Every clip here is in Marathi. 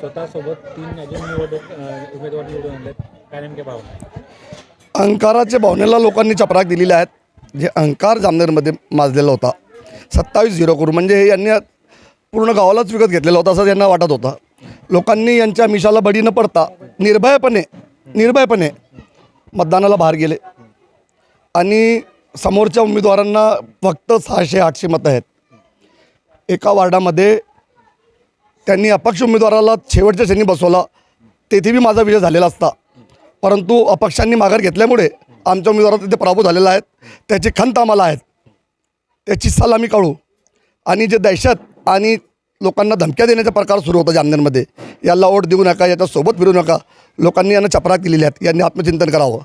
स्वतःसोबत तीन अजून निवडणूक उमेदवार निवडून आणलेत. काय नेमके भावना अहंकाराच्या भावनेला लोकांनी चपराक दिलेले आहेत. जे अहंकार जामनेरमध्ये माजलेला होता. सत्तावीस झिरो करून म्हणजे हे यांनी पूर्ण गावालाच विकत घेतलेला होता असं त्यांना वाटत होता. लोकांनी यांच्या मिशाला बळी न पडता निर्भयपणे निर्भयपणे मतदानाला बाहेर गेले. आणि समोरच्या उमेदवारांना फक्त सहाशे आठशे मतं आहेत. एका वार्डामध्ये त्यांनी अपक्ष उमेदवाराला शेवटच्या क्षणी बसवला. तेथे बी माझा विजय झालेला असता. परंतु अपक्षांनी माघार घेतल्यामुळे आमच्या उमेदवारात तिथे पराभूत झालेला आहेत त्याची खंत आम्हाला आहेत. त्याची साल आम्ही काढू. आणि जे दहशत आणि लोकांना धमक्या देण्याचा प्रकार सुरू होता जामनेरमध्ये याला ओढ देऊ नका याच्यासोबत फिरू नका. लोकांनी यांना चपराक दिलेली आहेत. यांनी आत्मचिंतन करावं.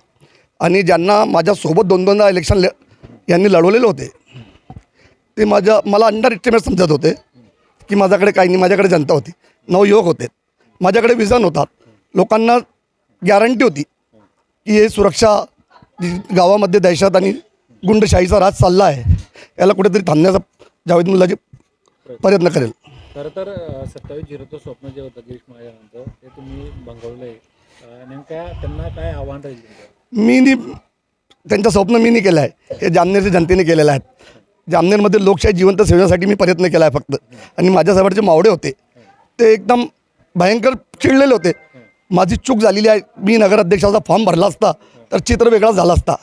आणि ज्यांना माझ्यासोबत दोन दोनदा इलेक्शन ल यांनी लढवलेले होते ते माझ्या मला अंडर एस्टिमेट समजत होते. की माझ्याकडे काही नाही माझ्याकडे जनता होती. नवयुवक होते. माझ्याकडे विजन होता लोकांना गॅरंटी होती की हे सुरक्षा गावामध्ये दहशत आणि गुंडशाहीचा राज चालला आहे. याला कुठेतरी थांबण्याचा जावेद मुल्लाजी प्रयत्न करेल. खरं तर सत्तावीस झिरोचं स्वप्न जे होतं गिरीश महाजनांचं ते तुम्ही भंगवलं आहे नेमक्या त्यांना काय आव्हान राहील मी नी त्यांचं स्वप्न मी नाही केलं आहे हे जामनेरच्या जनतेने केलेलं आहे. जामनेरमध्ये लोकशाही जिवंत सेवण्यासाठी मी प्रयत्न केला आहे फक्त. आणि माझ्यासाठी जे मावडे होते. ते एकदम भयंकर चिडलेले होते. माझी चूक झालेली आहे. मी नगराध्यक्षाचा फॉर्म भरला असता तर चित्र वेगळा झाला असता.